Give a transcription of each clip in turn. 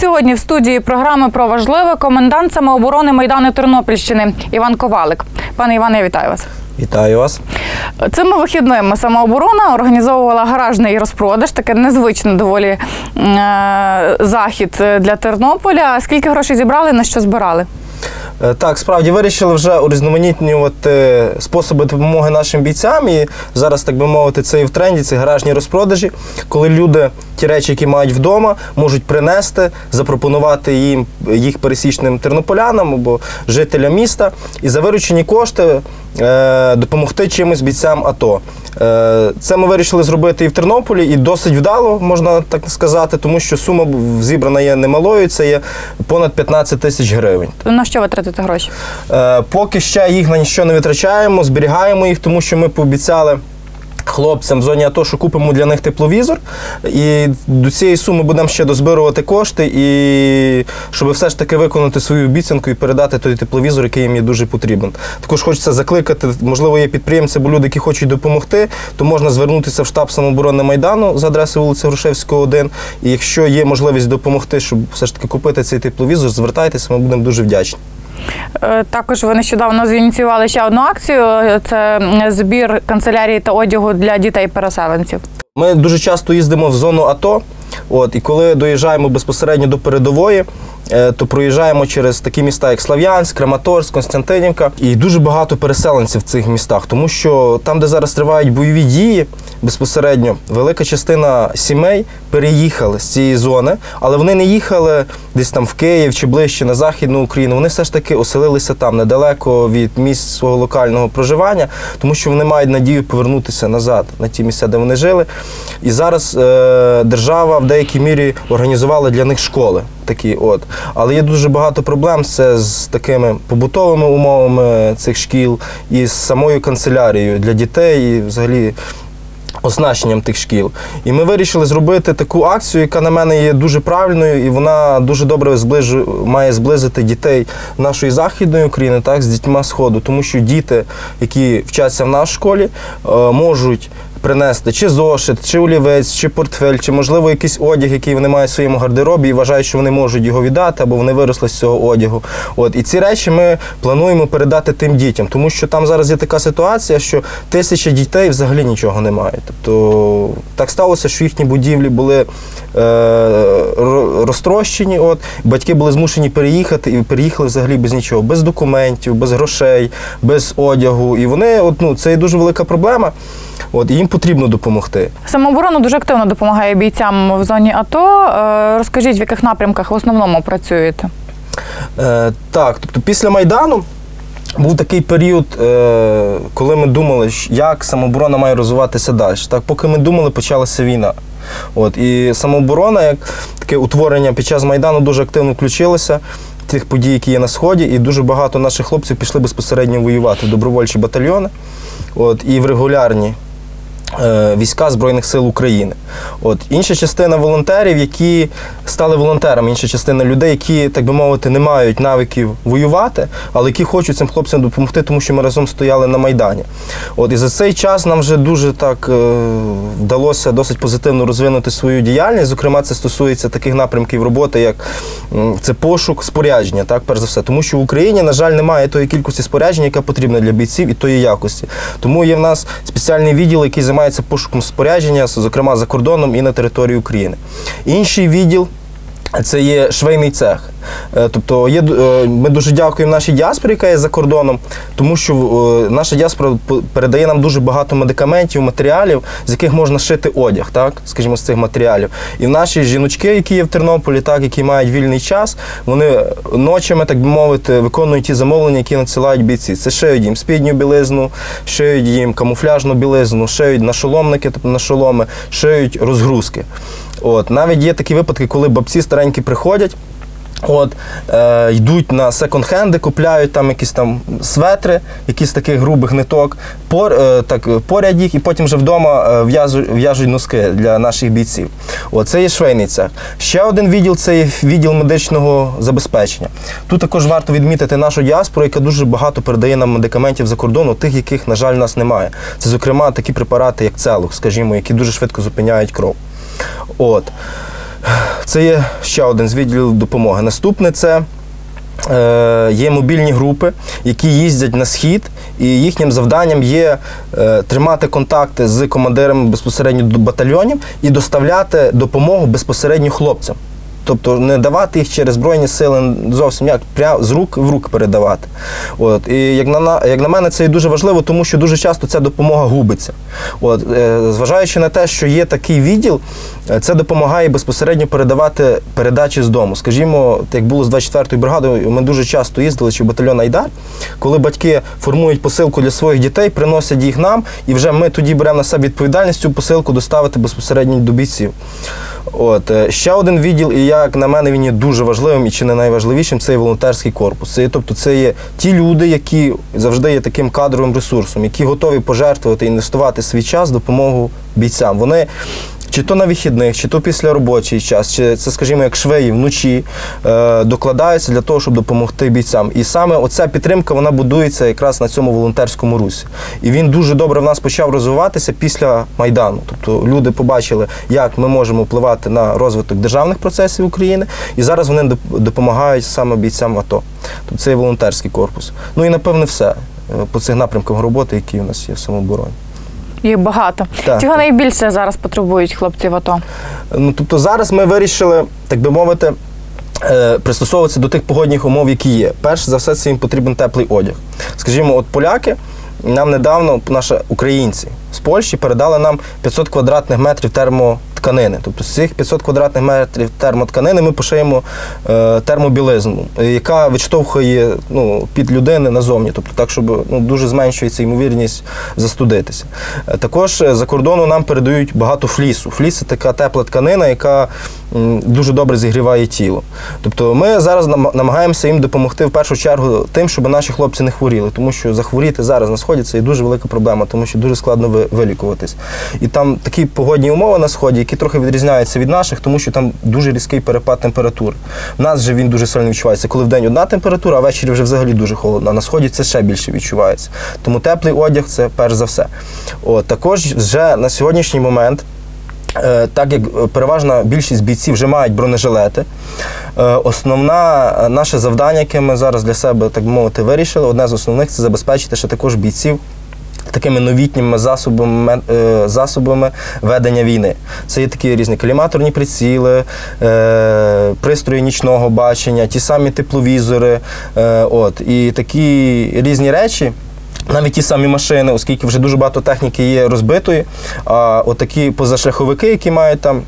сьогодні в студії програми про важливе комендант самооборони Майдану Тернопільщини Іван Ковалик. Пане Іване, я вітаю вас. Вітаю вас. Цими вихідними самооборона організовувала гаражний розпродаж, таке незвичне доволі е- захід для Тернополя. Скільки грошей зібрали, на що збирали? Е, Так, справді вирішили вже урізноманітнювати способи допомоги нашим бійцям. І зараз, так би мовити, це і в тренді, це гаражні розпродажі, коли люди ті речі, які мають вдома, можуть принести, запропонувати їм їх пересічним тернополянам або жителям міста, і за виручені кошти е, допомогти чимось бійцям АТО. Е, Це ми вирішили зробити і в Тернополі, і досить вдало, можна так сказати, тому що сума зібрана є немалою, це є понад 15 тисяч гривень. На що ви гроші? Е, Поки ще їх на ніщо не витрачаємо, зберігаємо їх, тому що ми пообіцяли. Хлопцям в зоні АТО, що купимо для них тепловізор, і до цієї суми будемо ще дозбирувати кошти, і щоб все ж таки виконати свою обіцянку і передати той тепловізор, який їм є дуже потрібен. Також хочеться закликати, можливо, є підприємці або люди, які хочуть допомогти, то можна звернутися в штаб самооборони Майдану за адресою вулиці Грушевського, 1. І якщо є можливість допомогти, щоб все ж таки купити цей тепловізор, звертайтеся, ми будемо дуже вдячні. Е, Також ви нещодавно зініціювали ще одну акцію. Це збір канцелярії та одягу для дітей-переселенців. Ми дуже часто їздимо в зону АТО. От, і коли доїжджаємо безпосередньо до передової, е, то проїжджаємо через такі міста, як Слав'янськ, Краматорськ, Константинівка. І дуже багато переселенців в цих містах, тому що там, де зараз тривають бойові дії, безпосередньо велика частина сімей переїхали з цієї зони, але вони не їхали десь там в Київ чи ближче на Західну Україну. Вони все ж таки оселилися там недалеко від місць свого локального проживання, тому що вони мають надію повернутися назад на ті місця, де вони жили. І зараз е, держава в деякій мірі організувала для них школи. Такі от. Але є дуже багато проблем це з такими побутовими умовами цих шкіл і з самою канцелярією для дітей, і взагалі оснащенням тих шкіл. І ми вирішили зробити таку акцію, яка на мене є дуже правильною, і вона дуже добре зближу, має зблизити дітей нашої західної України так, з дітьми Сходу, тому що діти, які вчаться в нашій школі, е, можуть. Принести чи зошит, чи олівець, чи портфель, чи можливо якийсь одяг, який вони мають в своєму гардеробі, і вважають, що вони можуть його віддати, або вони виросли з цього одягу. От і ці речі ми плануємо передати тим дітям, тому що там зараз є така ситуація, що тисячі дітей взагалі нічого не мають. Тобто так сталося, що їхні будівлі були е, розтрощені. От батьки були змушені переїхати і переїхали взагалі без нічого, без документів, без грошей, без одягу. І вони, от, ну, це дуже велика проблема. От, і їм потрібно допомогти. Самооборона дуже активно допомагає бійцям в зоні АТО. Е, Розкажіть, в яких напрямках в основному працюєте? Е, так, тобто після Майдану був такий період, е, коли ми думали, як самооборона має розвиватися далі. Так, поки ми думали, почалася війна. От, і самооборона, як таке утворення під час Майдану, дуже активно включилося. в Тих подій, які є на сході, і дуже багато наших хлопців пішли безпосередньо воювати в добровольчі батальйони, от і в регулярні війська Збройних сил України. От інша частина волонтерів, які стали волонтерами, інша частина людей, які, так би мовити, не мають навиків воювати, але які хочуть цим хлопцям допомогти, тому що ми разом стояли на майдані. От і за цей час нам вже дуже так е, вдалося досить позитивно розвинути свою діяльність. Зокрема, це стосується таких напрямків роботи, як це пошук спорядження, так перш за все, тому що в Україні, на жаль, немає тої кількості спорядження, яка потрібна для бійців, і тої якості. Тому є в нас спеціальний відділ, який займається пошуком спорядження, зокрема за кордоном і на території України. Інший відділ. Це є швейний цех. Е, Тобто є, е, ми дуже дякуємо нашій діаспорі, яка є за кордоном, тому що е, наша діаспора передає нам дуже багато медикаментів, матеріалів, з яких можна шити одяг, так, скажімо, з цих матеріалів. І наші жіночки, які є в Тернополі, так, які мають вільний час, вони ночами, так би мовити, виконують ті замовлення, які надсилають бійці. Це шиють їм спідню білизну, шиють їм камуфляжну білизну, шиють нашоломники, тобто нашоломи, шиють розгрузки. От навіть є такі випадки, коли бабці старенькі приходять. От, е, йдуть на секонд-хенди, купляють там якісь там светри, якісь таких грубих ниток, пор, е, так, поряд їх і потім вже вдома е, в'яжуть носки для наших бійців. От, це є швейний цех. Ще один відділ це є відділ медичного забезпечення. Тут також варто відмітити нашу діаспору, яка дуже багато передає нам медикаментів за кордону, тих, яких, на жаль, у нас немає. Це, зокрема, такі препарати, як целух, скажімо, які дуже швидко зупиняють кров. От. Це є ще один з відділів допомоги. Наступне це е, є мобільні групи, які їздять на схід, і їхнім завданням є е, тримати контакти з командирами безпосередньо батальйонів і доставляти допомогу безпосередньо хлопцям. Тобто не давати їх через Збройні сили зовсім як прямо з рук в руки передавати. От. І як на, на- як на мене, це і дуже важливо, тому що дуже часто ця допомога губиться. От. Е, Зважаючи на те, що є такий відділ, е, це допомагає безпосередньо передавати передачі з дому. Скажімо, як було з 24-ї бригадою, ми дуже часто їздили чи батальйон Айдар, коли батьки формують посилку для своїх дітей, приносять їх нам, і вже ми тоді беремо на себе відповідальність цю посилку доставити безпосередньо до бійців. От е, ще один відділ, і як на мене він є дуже важливим і чи не найважливішим, це є волонтерський корпус. Це тобто це є ті люди, які завжди є таким кадровим ресурсом, які готові пожертвувати, інвестувати свій час в допомогу бійцям. Вони чи то на вихідних, чи то після робочий час, чи це, скажімо, як швеї вночі е, докладаються для того, щоб допомогти бійцям. І саме оця підтримка вона будується якраз на цьому волонтерському русі. І він дуже добре в нас почав розвиватися після Майдану. Тобто люди побачили, як ми можемо впливати на розвиток державних процесів України, і зараз вони допомагають саме бійцям АТО. Тобто це є волонтерський корпус. Ну і напевне все е, по цих напрямках роботи, які у нас є в самообороні. Їх багато. Так. Чого найбільше зараз потребують хлопці в АТО? Ну, тобто зараз ми вирішили, так би мовити, е, пристосовуватися до тих погодних умов, які є. Перш за все, це їм потрібен теплий одяг. Скажімо, от поляки нам недавно, наші українці з Польщі передали нам 500 квадратних метрів термотканини. Тобто з цих 500 квадратних метрів термотканини ми пошиємо е, термобілизну, яка відштовхує ну, під людини назовні, тобто так, щоб ну, дуже зменшується ймовірність застудитися. Е, Також е, за кордону нам передають багато флісу. Фліс це така тепла тканина, яка дуже добре зігріває тіло. Тобто ми зараз намагаємося їм допомогти в першу чергу тим, щоб наші хлопці не хворіли, тому що захворіти зараз на сході це є дуже велика проблема, тому що дуже складно вилікуватись. І там такі погодні умови на сході, які трохи відрізняються від наших, тому що там дуже різкий перепад температури. В нас же він дуже сильно відчувається, коли в день одна температура, а ввечері вже взагалі дуже холодно. На сході це ще більше відчувається. Тому теплий одяг це перш за все. От, також вже на сьогоднішній момент. Е, Так як е, переважна більшість бійців вже мають бронежилети, е, основне наше завдання, яке ми зараз для себе, так мовити, вирішили, одне з основних це забезпечити ще також бійців такими новітніми засобами, засобами ведення війни. Це є такі різні коліматорні приціли, пристрої нічного бачення, ті самі тепловізори. От, і такі різні речі. Навіть ті самі машини, оскільки вже дуже багато техніки є розбитої, а отакі позашляховики, які мають там.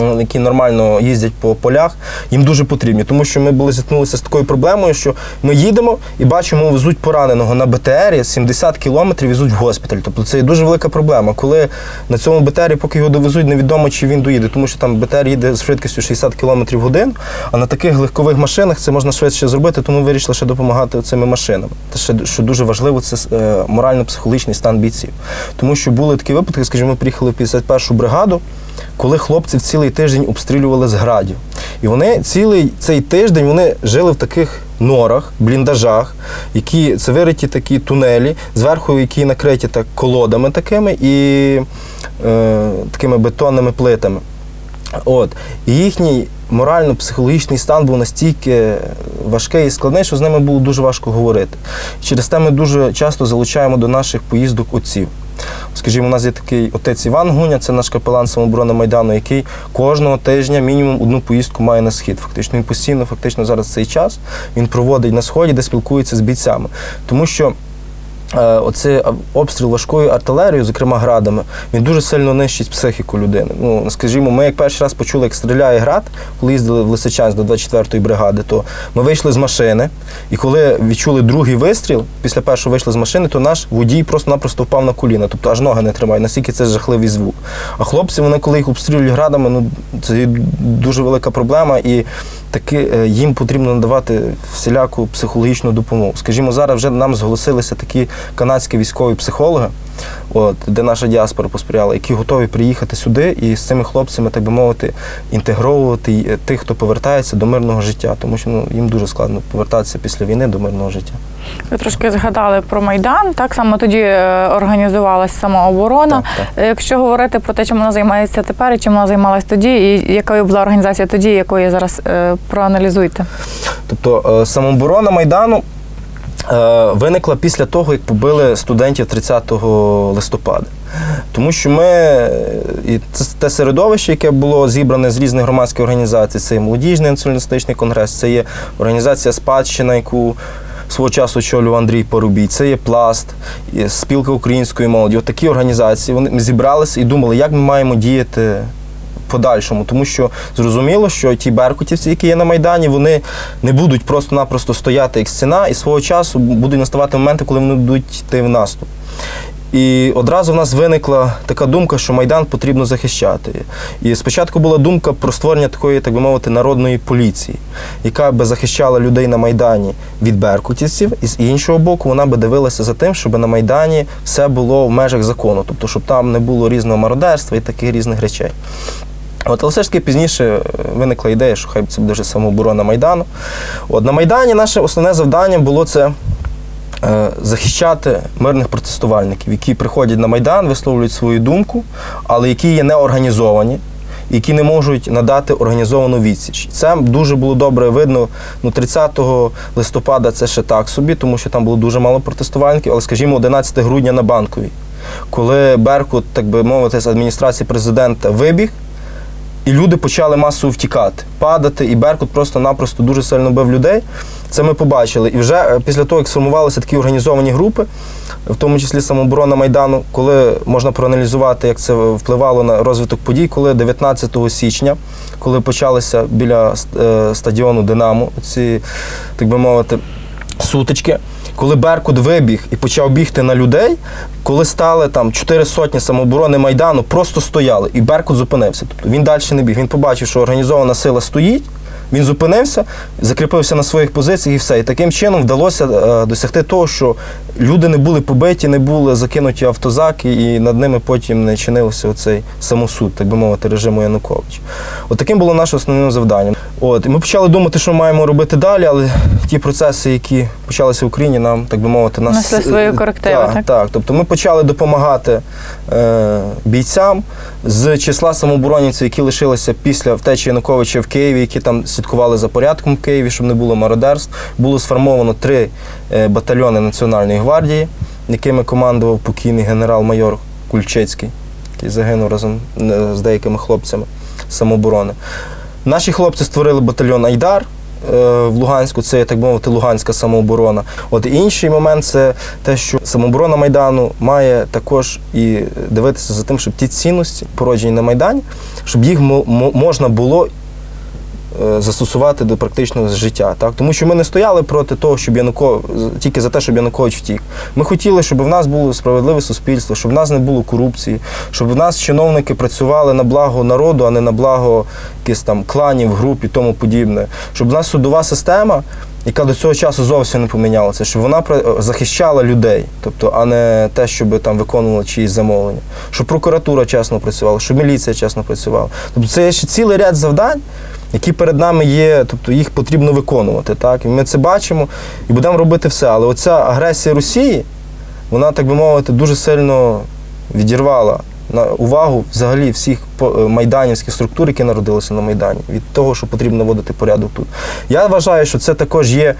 М, Які нормально їздять по полях, їм дуже потрібні, тому що ми були зіткнулися з такою проблемою, що ми їдемо і бачимо, везуть пораненого на БТРі 70 кілометрів везуть в госпіталь. Тобто це є дуже велика проблема. Коли на цьому БТРі, поки його довезуть, невідомо чи він доїде, тому що там БТР їде з швидкістю 60 км в годину, а на таких легкових машинах це можна швидше зробити, тому вирішили ще допомагати цими машинами. Те, що дуже важливо, це е, морально-психологічний стан бійців. Тому що були такі випадки, скажімо, ми приїхали в 51-шу бригаду, коли хлопці в цілий тиждень обстрілювали з градів. І вони цілий цей тиждень вони жили в таких норах, бліндажах, які це вириті такі тунелі, зверху які накриті так колодами такими і е, такими бетонними плитами. От. І їхній морально-психологічний стан був настільки важкий і складний, що з ними було дуже важко говорити. Через те ми дуже часто залучаємо до наших поїздок отців. Скажімо, у нас є такий отець Іван Гуня, це наш капелан самооборони Майдану, який кожного тижня мінімум одну поїздку має на схід. Фактично він постійно, фактично зараз цей час він проводить на сході, де спілкується з бійцями. Тому що оцей обстріл важкою артилерією, зокрема градами, він дуже сильно нищить психіку людини. Ну, скажімо, ми як перший раз почули, як стріляє град, коли їздили в Лисичанськ до 24-ї бригади, то ми вийшли з машини, і коли відчули другий вистріл, після першого вийшли з машини, то наш водій просто-напросто впав на коліна, тобто аж ноги не тримають, настільки це жахливий звук. А хлопці, вони, коли їх обстрілюють градами, ну це дуже велика проблема, і таки е, їм потрібно надавати всіляку психологічну допомогу. Скажімо, зараз вже нам зголосилися такі канадські військові психологи, от, де наша діаспора посприяла, які готові приїхати сюди і з цими хлопцями, так би мовити, інтегровувати тих, хто повертається до мирного життя, тому що ну, їм дуже складно повертатися після війни до мирного життя. Ви трошки згадали про Майдан. Так само тоді е, організувалась самооборона. Так, Е, Якщо говорити про те, чим вона займається тепер, і чим вона займалась тоді, і якою була організація тоді, якою зараз е, проаналізуйте. Тобто е, самооборона Майдану е, виникла після того, як побили студентів 30 листопада. Тому що ми, е, і це те середовище, яке було зібране з різних громадських організацій, це є молодіжний націоналістичний конгрес, це є організація Спадщина, яку свого часу очолював Андрій Порубій, це є пласт, і спілка української молоді. От такі організації вони зібралися і думали, як ми маємо діяти подальшому, тому що зрозуміло, що ті беркутівці, які є на Майдані, вони не будуть просто-напросто стояти як стіна, і свого часу будуть наставати моменти, коли вони будуть йти в наступ. І одразу в нас виникла така думка, що Майдан потрібно захищати. І спочатку була думка про створення такої, так би мовити, народної поліції, яка би захищала людей на Майдані від беркутівців, і з іншого боку, вона би дивилася за тим, щоб на Майдані все було в межах закону, тобто, щоб там не було різного мародерства і таких різних речей. От, але все ж таки пізніше е, виникла ідея, що хай це буде самооборона Майдану. От, на Майдані наше основне завдання було це е, захищати мирних протестувальників, які приходять на Майдан, висловлюють свою думку, але які є неорганізовані, які не можуть надати організовану відсіч. Це дуже було добре видно. Ну, 30 листопада це ще так собі, тому що там було дуже мало протестувальників, але, скажімо, 11 грудня на банковій, коли Беркут, так би мовити, з адміністрації президента вибіг. І люди почали масово втікати, падати, і Беркут просто-напросто дуже сильно бив людей. Це ми побачили. І вже е, після того, як сформувалися такі організовані групи, в тому числі самооборона Майдану, коли можна проаналізувати, як це впливало на розвиток подій, коли 19 січня, коли почалися біля е, стадіону Динамо, ці, так би мовити, сутички. Коли Беркут вибіг і почав бігти на людей, коли стали там чотири сотні самооборони Майдану, просто стояли, і Беркут зупинився. Тобто він далі не біг. Він побачив, що організована сила стоїть. Він зупинився, закріпився на своїх позиціях і все. І таким чином вдалося е, досягти того, що люди не були побиті, не були закинуті автозаки, і над ними потім не чинився оцей самосуд, так би мовити, режиму Януковича. От таким було наше основним завданням. От і ми почали думати, що маємо робити далі, але ті процеси, які почалися в Україні, нам так би мовити, нас Несли свої корективи, так, так? так. Тобто ми почали допомагати е, бійцям з числа самооборонівців, які лишилися після втечі Януковича в Києві, які там слідкували за порядком в Києві, щоб не було мародерств. Було сформовано три е, батальйони Національної гвардії, якими командував покійний генерал-майор Кульчицький, який загинув разом е, з деякими хлопцями самооборони. Наші хлопці створили батальйон Айдар. Е, В Луганську це так мовити Луганська самооборона. От інший момент це те, що самооборона Майдану має також і дивитися за тим, щоб ті цінності, породжені на Майдані, щоб їх мо- мо- можна було застосувати до практичного життя. Так? Тому що ми не стояли проти того, щоб Януко... тільки за те, щоб Янукович втік. Ми хотіли, щоб в нас було справедливе суспільство, щоб в нас не було корупції, щоб в нас чиновники працювали на благо народу, а не на благо якихось там кланів, груп і тому подібне. Щоб в нас судова система. Яка до цього часу зовсім не помінялася, щоб вона про- захищала людей, тобто, а не те, щоб там виконувала чиїсь замовлення, щоб прокуратура чесно працювала, щоб міліція чесно працювала. Тобто це є ще цілий ряд завдань, які перед нами є, тобто їх потрібно виконувати. Так? І ми це бачимо і будемо робити все. Але оця агресія Росії, вона, так би мовити, дуже сильно відірвала на увагу взагалі всіх е, майданівських структур, які народилися на Майдані, від того, що потрібно вводити порядок тут. Я вважаю, що це також є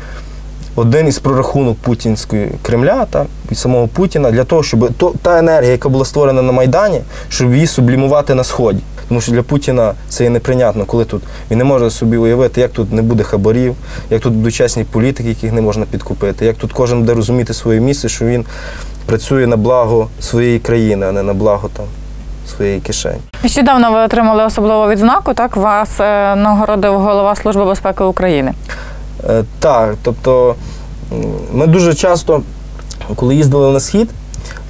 один із прорахунок путінської Кремля та і самого Путіна для того, щоб то, та енергія, яка була створена на Майдані, щоб її сублімувати на сході. Тому що для Путіна це є неприйнятно, коли тут він не може собі уявити, як тут не буде хабарів, як тут будуть чесні політики, яких не можна підкупити, як тут кожен буде розуміти своє місце, що він працює на благо своєї країни, а не на благо там своєї кишені. Нещодавно ви отримали особливу відзнаку. Так вас е, нагородив голова Служби безпеки України. Е, Так, тобто ми дуже часто, коли їздили на схід,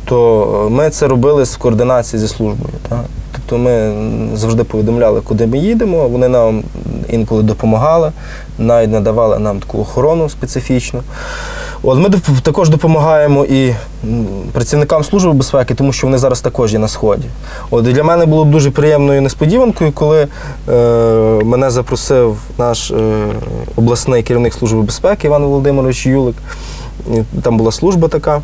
то е, ми це робили з координації зі службою. Так? Тобто ми завжди повідомляли, куди ми їдемо. Вони нам інколи допомагали, навіть надавали нам таку охорону специфічну. От ми також допомагаємо і працівникам Служби безпеки, тому що вони зараз також є на сході. От і для мене було дуже приємною несподіванкою, коли е, мене запросив наш е, обласний керівник Служби безпеки Іван Володимирович Юлик. Там була служба така.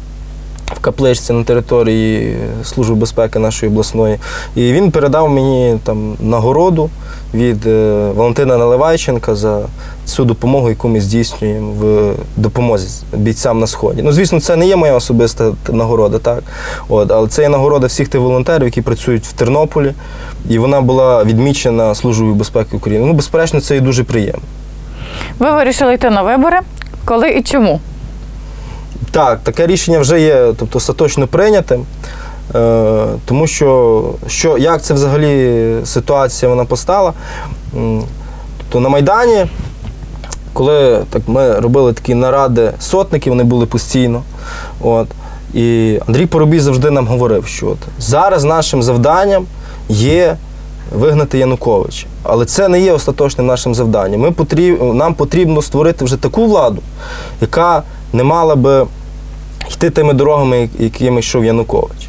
В капличці на території Служби безпеки нашої обласної. І він передав мені там нагороду від е, Валентина Наливайченка за цю допомогу, яку ми здійснюємо в допомозі бійцям на сході. Ну, звісно, це не є моя особиста нагорода, так. От, але це є нагорода всіх тих волонтерів, які працюють в Тернополі, і вона була відмічена Службою безпеки України. Ну, безперечно, це і дуже приємно. Ви вирішили йти на вибори. Коли і чому? Так, таке рішення вже є, тобто остаточно прийнятим. Е, тому що, що як це взагалі ситуація вона постала? Тобто на Майдані, коли так, ми робили такі наради сотники, вони були постійно. От, і Андрій Поробій завжди нам говорив, що от, зараз нашим завданням є вигнати Януковича. Але це не є остаточним нашим завданням. Ми потріб, нам потрібно створити вже таку владу, яка не мала би йти тими дорогами, якими йшов Янукович.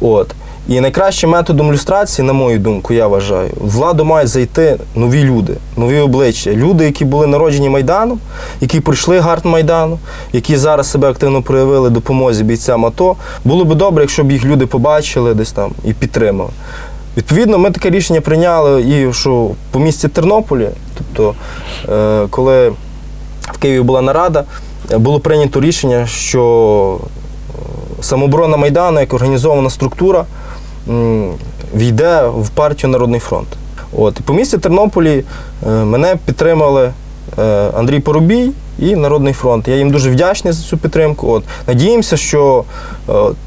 От. І найкращим методом люстрації, на мою думку, я вважаю, владу мають зайти нові люди, нові обличчя. Люди, які були народжені Майданом, які пройшли гард Майдану, які зараз себе активно проявили допомозі бійцям АТО. Було б добре, якщо б їх люди побачили десь там і підтримали. Відповідно, ми таке рішення прийняли і що по місті Тернополі, тобто, е, коли в Києві була нарада, було прийнято рішення, що е, самооборона Майдану як організована структура війде в партію Народний фронт. От. По місті Тернополі е, мене підтримали е, Андрій Поробій і Народний фронт. Я їм дуже вдячний за цю підтримку. От. Надіємося, що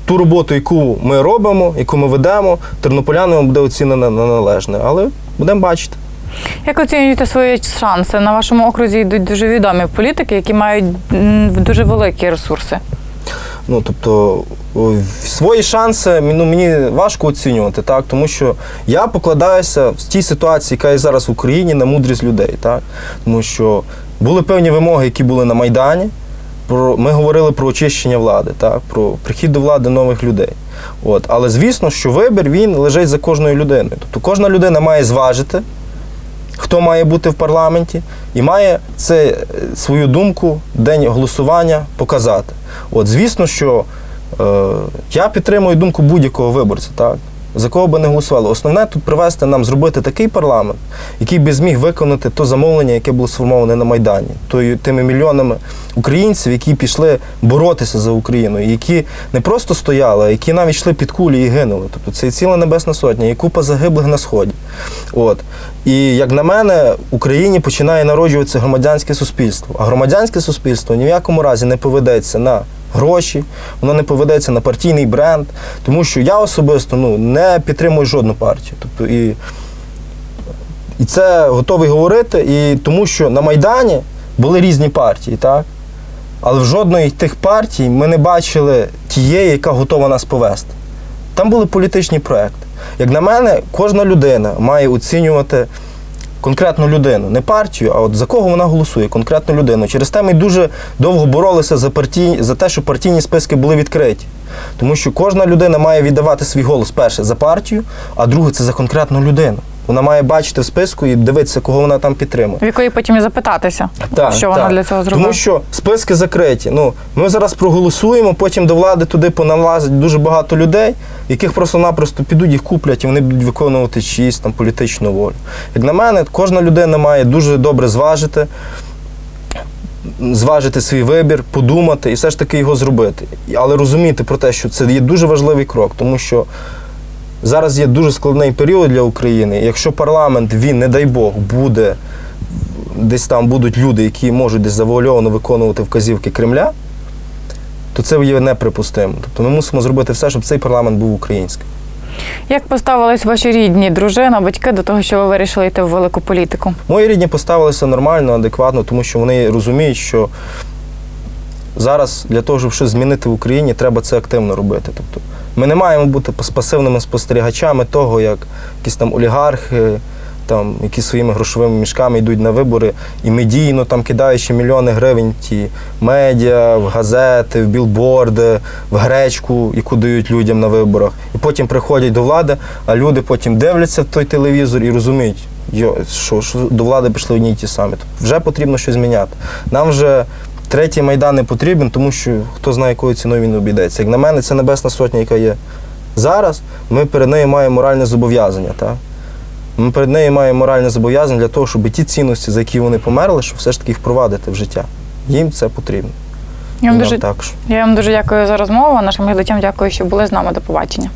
ту роботу, яку ми робимо, яку ми ведемо, тернополянам буде оцінена на належне. Але будемо бачити. Як оцінюєте свої шанси? На вашому окрузі йдуть дуже відомі політики, які мають дуже великі ресурси. Ну, тобто, свої шанси ну, мені важко оцінювати, так, тому що я покладаюся в тій ситуації, яка є зараз в Україні, на мудрість людей. Так? Тому що були певні вимоги, які були на Майдані. Про, ми говорили про очищення влади, так, про прихід до влади нових людей. От. Але звісно, що вибір він лежить за кожною людиною. Тобто кожна людина має зважити, хто має бути в парламенті, і має це е, свою думку день голосування показати. От, звісно, що е, я підтримую думку будь-якого виборця, так? За кого би не голосували. Основне тут привести нам зробити такий парламент, який би зміг виконати то замовлення, яке було сформоване на Майдані, тою, тими мільйонами українців, які пішли боротися за Україну, які не просто стояли, а які навіть йшли під кулі і гинули. Тобто це і ціла небесна сотня, і купа загиблих на сході. От. І як на мене, в Україні починає народжуватися громадянське суспільство. А громадянське суспільство ні в якому разі не поведеться на гроші, воно не поведеться на партійний бренд, тому що я особисто ну, не підтримую жодну партію. Тобто, і, і це готовий говорити, і тому що на Майдані були різні партії, так? Але в жодної тих партій ми не бачили тієї, яка готова нас повести. Там були політичні проекти. Як на мене, кожна людина має оцінювати конкретну людину, не партію, а от за кого вона голосує, конкретну людину. Через те ми дуже довго боролися за, партій, за те, що партійні списки були відкриті. Тому що кожна людина має віддавати свій голос перше за партію, а друге це за конкретну людину. Вона має бачити в списку і дивитися, кого вона там підтримує. В якої потім і запитатися, що вона для цього зробила. Тому що списки закриті. Ну, ми зараз проголосуємо, потім до влади туди поналазить дуже багато людей, яких просто-напросто підуть, їх куплять, і вони будуть виконувати чиїсь там політичну волю. Як на мене, кожна людина має дуже добре зважити, зважити свій вибір, подумати і все ж таки його зробити. Але розуміти про те, що це є дуже важливий крок, тому що. Зараз є дуже складний період для України. Якщо парламент, він, не дай Бог, буде десь там будуть люди, які можуть десь завуальовано виконувати вказівки Кремля, то це є неприпустимо. Тобто ми мусимо зробити все, щоб цей парламент був українським. Як поставились ваші рідні, дружина, батьки до того, що ви вирішили йти в велику політику? Мої рідні поставилися нормально, адекватно, тому що вони розуміють, що зараз для того, щоб щось змінити в Україні, треба це активно робити. Тобто ми не маємо бути пасивними спостерігачами того, як якісь там олігархи там, які своїми грошовими мішками йдуть на вибори і медійно там кидаючи мільйони гривень ті медіа, в газети, в білборди, в гречку, яку дають людям на виборах. І потім приходять до влади, а люди потім дивляться в той телевізор і розуміють, йо, що, що до влади прийшли одні й ті самі. Тобто вже потрібно щось зміняти. Нам вже третій майдан не потрібен, тому що хто знає, якою ціною він обійдеться. Як на мене, це Небесна Сотня, яка є зараз. Ми перед нею маємо моральне зобов'язання. Так? Ми перед нею маємо моральне зобов'язання для того, щоб ті цінності, за які вони померли, щоб все ж таки їх впровадити в життя. Їм це потрібно. Я вам дуже, також. я вам дуже дякую за розмову. Нашим глядачам дякую, що були з нами. До побачення.